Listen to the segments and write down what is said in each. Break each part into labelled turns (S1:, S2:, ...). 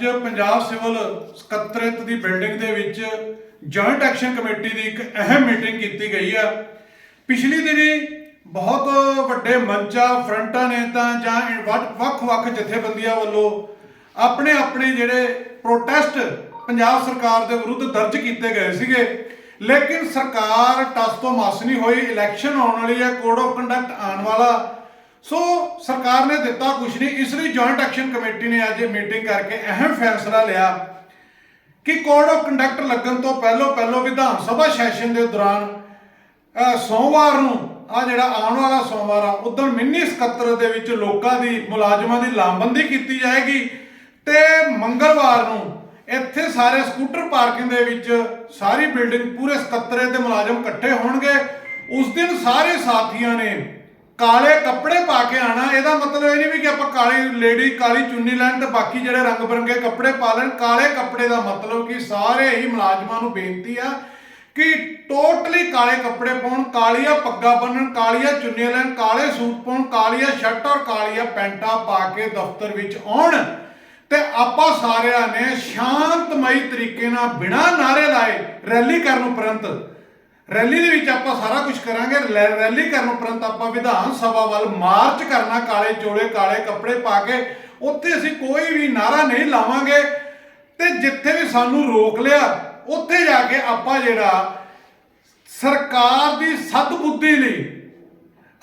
S1: ਅੱਜ ਪੰਜਾਬ ਸਿਵਲ ਸਕੱਤਰੇਤ ਦੀ ਬਿਲਡਿੰਗ ਦੇ ਵਿੱਚ ਜੁਆਇੰਟ ਐਕਸ਼ਨ ਕਮੇਟੀ ਦੀ ਇੱਕ ਅਹਿਮ ਮੀਟਿੰਗ ਕੀਤੀ ਗਈ ਆ। ਪਿਛਲੀ ਦਿਨੀ ਬਹੁਤ ਵੱਡੇ ਮੰਚਾਂ, ਫਰੰਟਾਂ ਨੇ ਤਾਂ ਜਾਂ ਵੱਖ ਵੱਖ ਜਥੇਬੰਦੀਆਂ ਵੱਲੋਂ ਆਪਣੇ ਆਪਣੇ ਜਿਹੜੇ ਪ੍ਰੋਟੈਸਟ ਪੰਜਾਬ ਸਰਕਾਰ ਦੇ ਵਿਰੁੱਧ ਦਰਜ ਕੀਤੇ ਗਏ ਸੀਗੇ। ਲੇਕਿਨ ਸਰਕਾਰ ਟਸ ਤੋਂ ਮਸ ਨਹੀਂ ਹੋਈ। ਇਲੈਕਸ਼ਨ ਆਉਣ ਵਾਲੀ ਹੈ ਕੋਡ ਆਫ ਕੰਡਕਟ ਆਉਣ ਵਾਲਾ। ਸੋ ਸਰਕਾਰ ਨੇ ਦਿੱਤਾ ਕੁਝ ਨਹੀਂ, ਇਸ ਲਈ ਜੁਆਇੰਟ ਐਕਸ਼ਨ ਕਮੇਟੀ ਨੇ ਅੱਜ ਇਹ ਮੀਟਿੰਗ ਕਰਕੇ ਅਹਿਮ ਫੈਸਲਾ ਲਿਆ ਕਿ ਕੋਡ ਆਫ ਕੰਡਕਟ ਲੱਗਣ ਤੋਂ ਪਹਿਲਾਂ ਪਹਿਲਾਂ ਵਿਧਾਨ ਸਭਾ ਸੈਸ਼ਨ ਦੇ ਦੌਰਾਨ ਸੋਮਵਾਰ ਨੂੰ ਆ ਜਿਹੜਾ ਆਉਣ ਵਾਲਾ ਸੋਮਵਾਰ ਆ ਉਦੋਂ ਮਿੰਨੀ ਸਕੱਤਰ ਦੇ ਵਿੱਚ ਲੋਕਾਂ ਦੀ, ਮੁਲਾਜ਼ਮਾਂ ਦੀ ਲਾਮਬੰਦੀ ਕੀਤੀ ਜਾਏਗੀ ਤੇ ਮੰਗਲਵਾਰ ਨੂੰ ਇੱਥੇ ਸਾਰੇ ਸਕੂਟਰ ਪਾਰਕਿੰਗ ਦੇ ਵਿੱਚ ਸਾਰੀ ਬਿਲਡਿੰਗ ਪੂਰੇ ਸਕੱਤਰੇ ਦੇ ਮੁਲਾਜ਼ਮ ਇਕੱਠੇ ਹੋਣਗੇ। ਉਸ ਦਿਨ ਸਾਰੇ ਸਾਥੀਆਂ ਨੇ ਕਾਲੇ ਕੱਪੜੇ ਪਾ ਕੇ ਆਣਾ, ਇਹਦਾ ਮਤਲਬ ਇਹ ਨਹੀਂ ਵੀ ਕਿ ਆਪਾਂ ਕਾਲੀ ਲੇਡੀ, ਕਾਲੀ ਚੁੰਨੀ ਲੈਣ ਤੇ ਬਾਕੀ ਜਿਹੜੇ ਰੰਗ ਬਰੰਗੇ ਕੱਪੜੇ ਪਾ ਲੈਣ। ਕਾਲੇ ਕੱਪੜੇ ਦਾ ਮਤਲਬ ਕਿ ਸਾਰੇ ਹੀ ਮੁਲਾਜ਼ਮਾਂ ਨੂੰ ਬੇਨਤੀ ਆ ਕਿ ਟੋਟਲੀ ਕਾਲੇ ਕੱਪੜੇ ਪਾਉਣ, ਕਾਲੀਆਂ ਪੱਗਾਂ ਬੰਨਣ, ਕਾਲੀਆਂ ਚੁੰਨੀਆਂ ਲੈਣ, ਕਾਲੇ ਸੂਟ ਪਾਉਣ, ਕਾਲੀਆਂ ਸ਼ਰਟ ਔਰ ਕਾਲੀਆਂ ਪੈਂਟਾਂ ਪਾ ਕੇ ਦਫ਼ਤਰ ਵਿੱਚ ਆਉਣ। ਤੇ ਆਪਾਂ ਸਾਰਿਆਂ ਨੇ ਸ਼ਾਂਤਮਈ ਤਰੀਕੇ ਨਾਲ ਬਿਨਾਂ ਨਾਰੇ ਲਾਏ ਰੈਲੀ ਕਰਨ ਉਪਰੰਤ ਰੈਲੀ ਦੇ ਵਿੱਚ ਆਪਾਂ ਸਾਰਾ ਕੁਝ ਕਰਾਂਗੇ। ਰੈ- ਰੈਲੀ ਕਰਨ ਉਪਰੰਤ ਆਪਾਂ ਵਿਧਾਨ ਸਭਾ ਵੱਲ ਮਾਰਚ ਕਰਨਾ, ਕਾਲੇ ਚੋਲੇ, ਕਾਲੇ ਕੱਪੜੇ ਪਾ ਕੇ। ਉੱਥੇ ਅਸੀਂ ਕੋਈ ਵੀ ਨਾਰਾ ਨਹੀਂ ਲਾਵਾਂਗੇ। ਤੇ ਜਿੱਥੇ ਵੀ ਸਾਨੂੰ ਰੋਕ ਲਿਆ, ਉੱਥੇ ਜਾ ਕੇ ਆਪਾਂ ਜਿਹੜਾ ਸਰਕਾਰ ਦੀ ਸਦਬੁੱਧੀ ਲਈ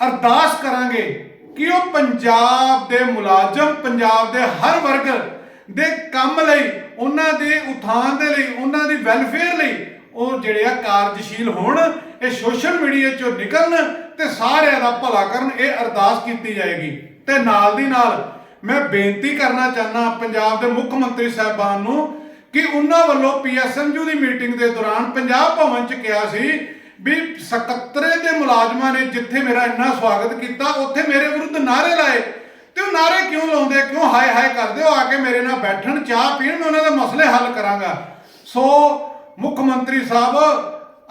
S1: ਅਰਦਾਸ ਕਰਾਂਗੇ ਕਿ ਉਹ ਪੰਜਾਬ ਦੇ ਮੁਲਾਜ਼ਮ, ਪੰਜਾਬ ਦੇ ਹਰ ਵਰਗ ਦੇ ਕੰਮ ਲਈ, ਉਹਨਾਂ ਦੇ ਉਥਾਨ ਦੇ ਲਈ, ਉਹਨਾਂ ਦੀ ਵੈਲਫੇਅਰ ਲਈ ਉਹ ਜਿਹੜੇ ਆ ਕਾਰਜਸ਼ੀਲ ਹੋਣ, ਇਹ ਸੋਸ਼ਲ ਮੀਡੀਆ ਚੋਂ ਨਿਕਲਣ ਤੇ ਸਾਰਿਆਂ ਦਾ ਭਲਾ ਕਰਨ, ਇਹ ਅਰਦਾਸ ਕੀਤੀ ਜਾਏਗੀ। ਤੇ ਨਾਲ ਦੀ ਨਾਲ ਮੈਂ ਬੇਨਤੀ ਕਰਨਾ ਚਾਹਨਾ ਪੰਜਾਬ ਦੇ ਮੁੱਖ ਮੰਤਰੀ ਸਾਹਿਬਾਨ ਨੂੰ ਕਿ ਉਹਨਾਂ ਵੱਲੋਂ ਪੀਐਸਐਮਯੂ ਦੀ ਮੀਟਿੰਗ ਦੇ ਦੌਰਾਨ ਪੰਜਾਬ ਭਵਨ ਚ ਕਿਹਾ ਸੀ ਵੀ ਸਕੱਤਰੇ ਦੇ ਮੁਲਾਜ਼ਮਾਂ ਨੇ ਜਿੱਥੇ ਮੇਰਾ ਇੰਨਾ ਸਵਾਗਤ ਕੀਤਾ, ਉੱਥੇ ਮੇਰੇ ਵਿਰੁੱਧ ਨਾਰੇ ਲਾਏ। ਤੇ ਉਹ ਨਾਰੇ ਕਿਉਂ ਲਾਉਂਦੇ, ਕਿਉਂ ਹਾਏ ਹਾਏ ਕਰਦੇ? ਹੋ ਆ ਕੇ ਮੇਰੇ ਨਾਲ ਬੈਠਣ, ਚਾਹ ਪੀਣ, ਮੈਂ ਉਹਨਾਂ ਦੇ ਮਸਲੇ ਹੱਲ ਕਰਾਂਗਾ। ਸੋ ਮੁੱਖ ਮੰਤਰੀ ਸਾਹਿਬ,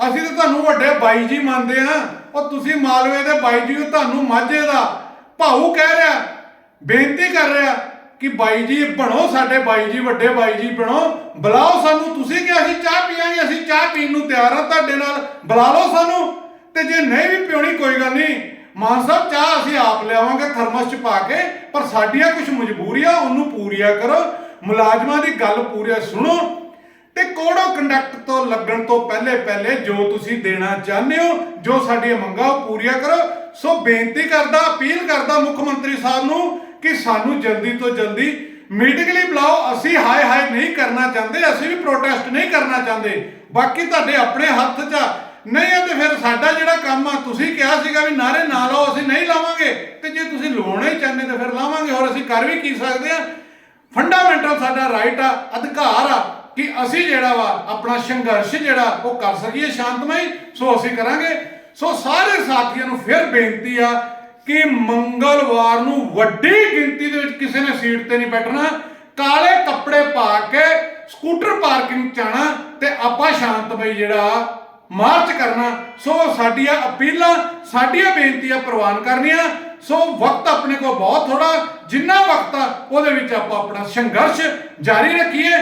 S1: ਅਸੀਂ ਤਾਂ ਤੁਹਾਨੂੰ ਵੱਡੇ ਬਾਈ ਜੀ ਮੰਨਦੇ ਆ। ਉਹ ਤੁਸੀਂ ਮਾਲਵੇ ਦੇ ਬਾਈ ਜੀ ਹੋ, ਤੁਹਾਨੂੰ ਮਾਝੇ ਦਾ ਭਾਊ ਕਹਿ ਰਿਹਾ। ਬੇਨਤੀ ਕਰ ਰਿਹਾ ਕਿ ਬਾਈ ਜੀ ਬਣੋ, ਸਾਡੇ ਬਾਈ ਜੀ ਵੱਡੇ ਬਾਈ ਜੀ ਬਣੋ। ਬੁਲਾਓ ਸਾਨੂੰ, ਤੁਸੀਂ ਕਿ ਅਸੀਂ ਚਾਹ ਪੀਾਂਗੇ ਅਸੀਂ ਚਾਹ ਪੀਣ ਨੂੰ ਤਿਆਰ ਆ ਤੁਹਾਡੇ ਨਾਲ। ਬੁਲਾ ਲਓ ਸਾਨੂੰ। ਤੇ ਜੇ ਨਹੀਂ ਵੀ ਪਿਉਣੀ, ਕੋਈ ਗੱਲ ਨਹੀਂ। ਮਾਨ ਸਾਹਿਬ, ਚਾਹ ਅਸੀਂ ਆਪ ਲਿਆਵਾਂਗੇ ਥਰਮਸ ਚ ਪਾ ਕੇ, ਪਰ ਸਾਡੀਆਂ ਕੁਝ ਮਜਬੂਰੀਆਂ ਉਹਨੂੰ ਪੂਰੀਆਂ ਕਰੋ। ਮੁਲਾਜ਼ਮਾਂ ਦੀ ਗੱਲ ਪੂਰੀ ਸੁਣੋ। ਤੇ ਕੋਡ ਆਫ ਕੰਡਕਟ ਤੋਂ ਲੱਗਣ ਤੋਂ ਪਹਿਲੇ ਪਹਿਲੇ ਜੋ ਤੁਸੀਂ ਦੇਣਾ ਚਾਹੁੰਦੇ ਹੋ, ਜੋ ਸਾਡੀਆਂ ਮੰਗਾਂ ਉਹ ਪੂਰੀਆਂ ਕਰੋ। ਸੋ ਬੇਨਤੀ ਕਰਦਾ, ਅਪੀਲ ਕਰਦਾ ਮੁੱਖ ਮੰਤਰੀ ਸਾਹਿਬ ਨੂੰ ਕਿ ਸਾਨੂੰ ਜਲਦੀ ਤੋਂ ਜਲਦੀ ਮੀਟਿੰਗ ਲਈ ਬੁਲਾਓ। ਅਸੀਂ ਹਾਏ ਹਾਏ ਨਹੀਂ ਕਰਨਾ ਚਾਹੁੰਦੇ, ਅਸੀਂ ਵੀ ਪ੍ਰੋਟੈਸਟ ਨਹੀਂ ਕਰਨਾ ਚਾਹੁੰਦੇ। ਬਾਕੀ ਤੁਹਾਡੇ ਆਪਣੇ ਹੱਥ 'ਚ ਆ। ਨਹੀਂ ਆ ਤੇ ਫਿਰ ਸਾਡਾ ਜਿਹੜਾ ਕੰਮ ਆ, ਤੁਸੀਂ ਕਿਹਾ ਸੀਗਾ ਵੀ ਨਾਰੇ ਨਾ ਲਾਓ, ਅਸੀਂ ਨਹੀਂ ਲਾਵਾਂਗੇ। ਤੇ ਜੇ ਤੁਸੀਂ ਲਵਾਉਣਾ ਹੀ ਚਾਹੁੰਦੇ ਤਾਂ ਫਿਰ ਲਾਵਾਂਗੇ। ਹੋਰ ਅਸੀਂ ਕਰ ਵੀ ਕੀ ਸਕਦੇ ਆ? ਫੰਡਾਮੈਂਟਲ ਸਾਡਾ ਰਾਈਟ ਆ, ਅਧਿਕਾਰ ਆ। ਕਿ ਅਸੀਂ ਜਿਹੜਾ ਵਾ ਆਪਣਾ ਸੰਘਰਸ਼ ਜਿਹੜਾ ਉਹ ਕਰ ਸਕੀਏ ਸ਼ਾਂਤਮਈ, ਸੋ ਅਸੀਂ ਕਰਾਂਗੇ। ਸੋ ਸਾਰੇ ਸਾਥੀਆਂ ਨੂੰ ਫਿਰ ਬੇਨਤੀ ਆ ਕਿ ਮੰਗਲਵਾਰ ਨੂੰ ਵੱਡੀ ਗਿਣਤੀ ਦੇ ਵਿੱਚ ਕਿਸੇ ਨੇ ਸੀਟ ਤੇ ਨਹੀਂ ਬੈਠਣਾ। ਕਾਲੇ ਕੱਪੜੇ ਪਾ ਕੇ ਸਕੂਟਰ ਪਾਰਕਿੰਗ ਚ ਤੇ ਆਪਾਂ ਸ਼ਾਂਤਮਈ ਜਿਹੜਾ ਮਾਰਚ ਕਰਨਾ। ਸੋ ਸਾਡੀਆਂ ਅਪੀਲਾਂ, ਸਾਡੀਆਂ ਬੇਨਤੀਆਂ ਪ੍ਰਵਾਨ ਕਰਨੀਆਂ। ਸੋ ਵਕਤ ਆਪਣੇ ਕੋਲ ਬਹੁਤ ਥੋੜਾ ਜਿੰਨਾ ਵਕਤ ਆ, ਉਹਦੇ ਵਿੱਚ ਆਪਾਂ ਆਪਣਾ ਸੰਘਰਸ਼ ਜਾਰੀ ਰੱਖੀਏ।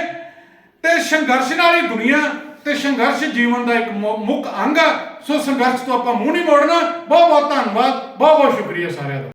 S1: ਤੇ ਸੰਘਰਸ਼ ਨਾਲ ਹੀ ਦੁਨੀਆ ਤੇ ਸੰਘਰਸ਼ ਜੀਵਨ ਦਾ ਇੱਕ ਮੁੱਖ ਅੰਗ ਆ। ਸੋ ਸੰਘਰਸ਼ ਤੋਂ ਆਪਾਂ ਮੂੰਹ ਨਹੀਂ ਮੋੜਨਾ। ਬਹੁਤ ਬਹੁਤ ਧੰਨਵਾਦ। ਬਹੁਤ ਬਹੁਤ ਸ਼ੁਕਰੀਆ ਸਾਰਿਆਂ ਦਾ।